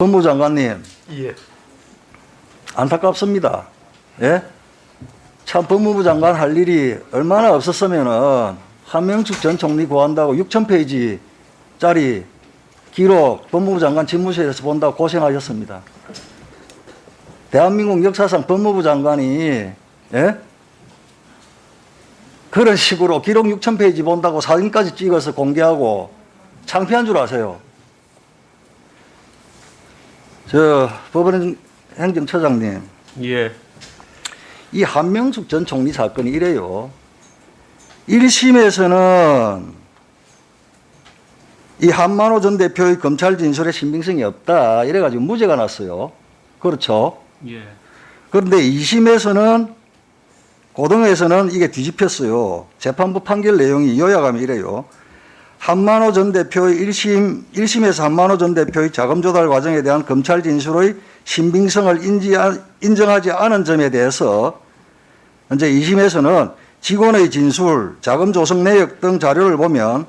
법무부 장관님, 예. 안타깝습니다. 예? 참 법무부 장관 할 일이 얼마나 없었으면은 한명숙 전 총리 구한다고 6,000페이지 짜리 기록 법무부 장관 집무실에서 본다고 고생하셨습니다. 대한민국 역사상 법무부 장관이 예? 그런 식으로 기록 6,000페이지 본다고 사진까지 찍어서 공개하고 창피한 줄 아세요? 저 법원 행정처장님, 예. 이 한명숙 전 총리 사건이 이래요. 1심에서는 이 한만호 전 대표의 검찰 진술에 신빙성이 없다. 이래가지고 무죄가 났어요. 그렇죠. 예. 그런데 2심에서는 고등에서는 이게 뒤집혔어요. 재판부 판결 내용이 요약하면 이래요. 한만호 전 대표의 1심, 1심에서 한만호 전 대표의 자금 조달 과정에 대한 검찰 진술의 신빙성을 인지, 인정하지 않은 점에 대해서 현재 2심에서는 직원의 진술, 자금 조성 내역 등 자료를 보면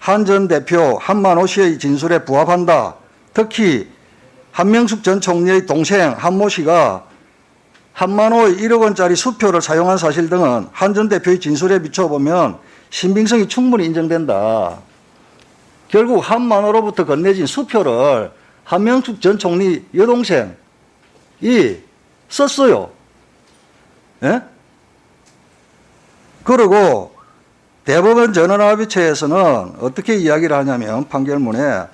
한 전 대표 한만호 씨의 진술에 부합한다. 특히 한명숙 전 총리의 동생 한모 씨가 한만호의 1억 원짜리 수표를 사용한 사실 등은 한 전 대표의 진술에 비춰보면 신빙성이 충분히 인정된다. 결국 한만호로부터 건네진 수표를 한명숙 전 총리 여동생이 썼어요. 예? 그리고 대법원 전원합의체에서는 어떻게 이야기를 하냐면 판결문에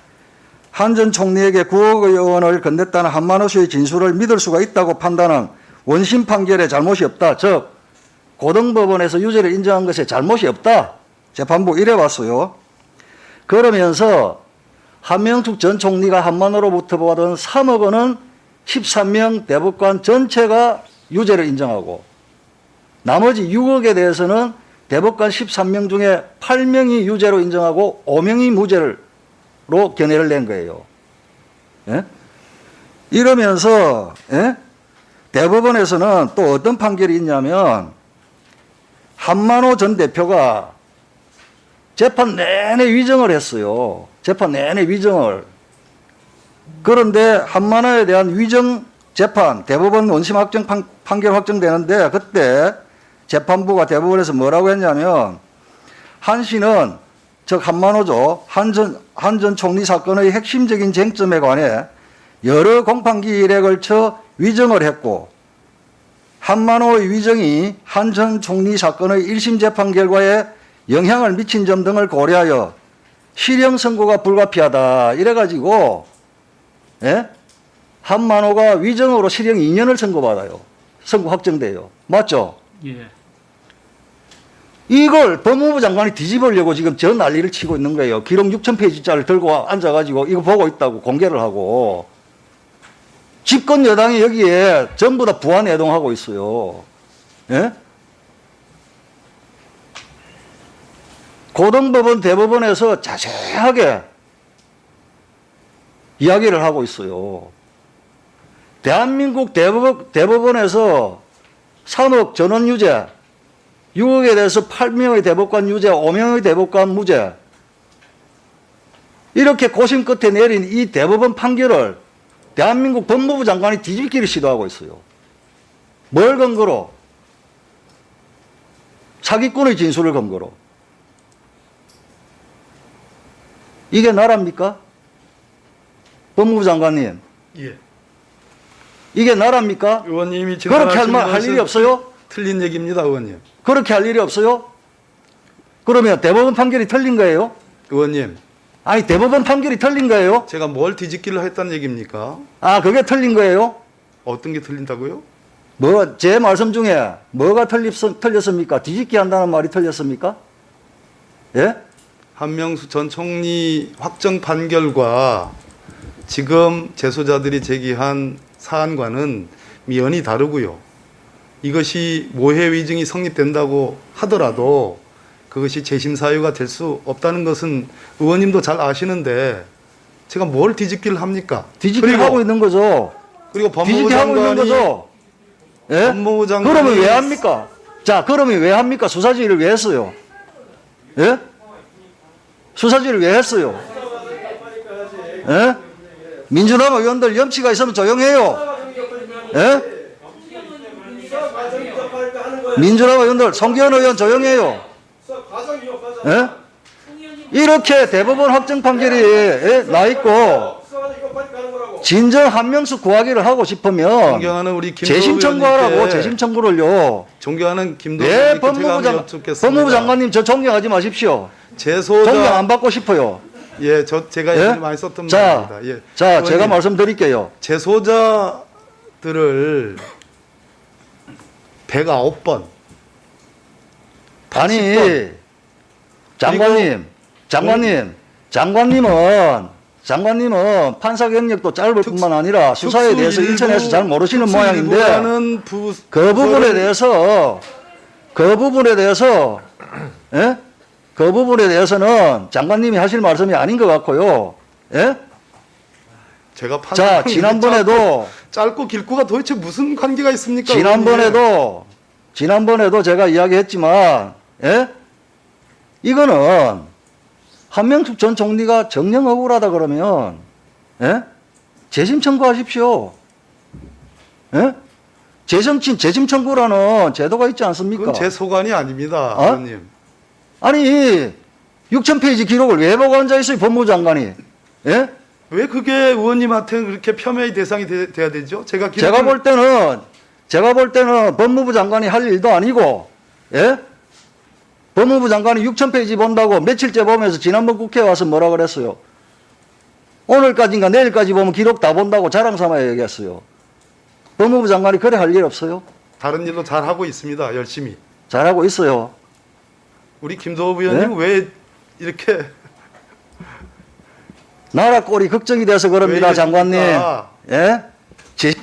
한 전 총리에게 9억 원을 건넸다는 한만호 씨의 진술을 믿을 수가 있다고 판단한 원심 판결에 잘못이 없다. 즉 고등법원에서 유죄를 인정한 것에 잘못이 없다. 재판부 이래 왔어요. 그러면서 한명숙 전 총리가 한만호로부터 받은 3억 원은 13명 대법관 전체가 유죄를 인정하고 나머지 6억에 대해서는 대법관 13명 중에 8명이 유죄로 인정하고 5명이 무죄로 견해를 낸 거예요. 예? 이러면서 예? 대법원에서는 또 어떤 판결이 있냐면 한만호 전 대표가 재판 내내 위정을 했어요. 재판 내내 위정을. 그런데 한만호에 대한 위정 재판, 대법원 원심 확정 판, 판결 확정되는데 그때 재판부가 대법원에서 뭐라고 했냐면 한 씨는 즉 한만호죠. 한전 한전 총리 사건의 핵심적인 쟁점에 관해 여러 공판기 일에 걸쳐 위정을 했고 한만호의 위정이 한전 총리 사건의 1심 재판 결과에 영향을 미친 점 등을 고려하여 실형 선고가 불가피하다 이래가지고 예? 한만호가 위정으로 실형 2년을 선고받아요. 선고 확정돼요. 맞죠? 예. 이걸 법무부 장관이 뒤집으려고 지금 저 난리를 치고 있는 거예요. 기록 6,000페이지짜리를 들고 앉아가지고 이거 보고 있다고 공개를 하고. 집권 여당이 여기에 전부 다 부안 애동하고 있어요. 예? 고등법원, 대법원에서 자세하게 이야기를 하고 있어요. 대한민국 대법, 대법원에서 3억 전원 유죄, 6억에 대해서 8명의 대법관 유죄, 5명의 대법관 무죄. 이렇게 고심 끝에 내린 이 대법원 판결을 대한민국 법무부 장관이 뒤집기를 시도하고 있어요. 뭘 근거로? 사기꾼의 진술을 근거로. 이게 나라입니까? 법무부 장관님. 예. 이게 나라입니까? 의원님이 지금 그렇게 할, 말- 할 일이 없어요? 틀린 얘기입니다, 의원님. 그렇게 할 일이 없어요? 그러면 대법원 판결이 틀린 거예요? 의원님, 아니 대법원 판결이 틀린 거예요? 제가 뭘 뒤집기를 했다는 얘기입니까? 아 그게 틀린 거예요? 어떤 게 틀린다고요? 뭐 제 말씀 중에 뭐가 틀렸, 틀렸습니까? 뒤집기 한다는 말이 틀렸습니까? 예? 한명수 전 총리 확정 판결과 지금 재소자들이 제기한 사안과는 면이 다르고요. 이것이 모해 위증이 성립된다고 하더라도 그것이 재심 사유가 될 수 없다는 것은 의원님도 잘 아시는데 제가 뭘 뒤집기를 합니까? 뒤집기 그리고, 하고 있는 거죠. 그리고 법무부 뒤집기 하고 있는 장관이 거죠. 예? 법무부 장관이 그러면 왜 합니까? 자, 그러면 왜 합니까? 수사지를 왜 했어요? 예? 수사지를 왜 했어요? 예? 민주당 의원들 염치가 있으면 조용해요. 예? 민주당 의원들 송기현 의원 조용해요. 예? 이렇게 대법원 확정 판결이 예, 나 있고 진정 한명숙 구하기를 하고 싶으면 존경하는 우리 김도우 재심 청구하라고 의원님께 재심 청구를요. 존경하는 김도우 네, 의원님께 제가 법무부, 장, 여쭙겠습니다. 법무부 장관님 저 존경하지 마십시오. 제소자 존경 안 받고 싶어요. 예, 저 제가 예? 예전에 많이 썼던 자, 말입니다. 예. 자, 의원님, 제가 말씀드릴게요. 제 소자들을 109번 아니, 장관님, 장관님, 장관님은, 장관님은 판사 경력도 짧을 뿐만 아니라 수사에 대해서 인천에서 잘 모르시는 모양인데, 부, 그 부분에 대해서, 그 부분에 대해서, 예? 그 부분에 대해서는 장관님이 하실 말씀이 아닌 것 같고요. 예? 제가 판 자, 지난번에도, 짧고 길고가 도대체 무슨 관계가 있습니까? 지난번에도, 지난번에도 제가 이야기했지만, 예? 이거는 한명숙 전 총리가 정령 억울하다 그러면, 예? 재심 청구하십시오. 예? 재심, 재심 청구라는 제도가 있지 않습니까? 그건 제 소관이 아닙니다, 어? 의원님. 아니, 6,000페이지 기록을 왜 보고 앉아 있어요, 법무부 장관이? 예? 왜 그게 의원님한테 그렇게 폄훼의 대상이 돼, 돼야 되죠? 제가 기록을- 제가 볼 때는 제가 볼 때는 법무부 장관이 할 일도 아니고 예? 법무부 장관이 6천 페이지 본다고 며칠째 보면서 지난번 국회에 와서 뭐라 그랬어요? 오늘까지인가 내일까지 보면 기록 다 본다고 자랑 삼아 얘기했어요. 법무부 장관이 그래 할 일 없어요? 다른 일도 잘 하고 있습니다, 열심히. 잘 하고 있어요. 우리 김도우 의원님 네? 왜 이렇게 나라 꼴이 걱정이 돼서 그럽니다, 왜 장관님. 예? 제...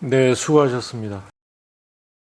네, 수고하셨습니다.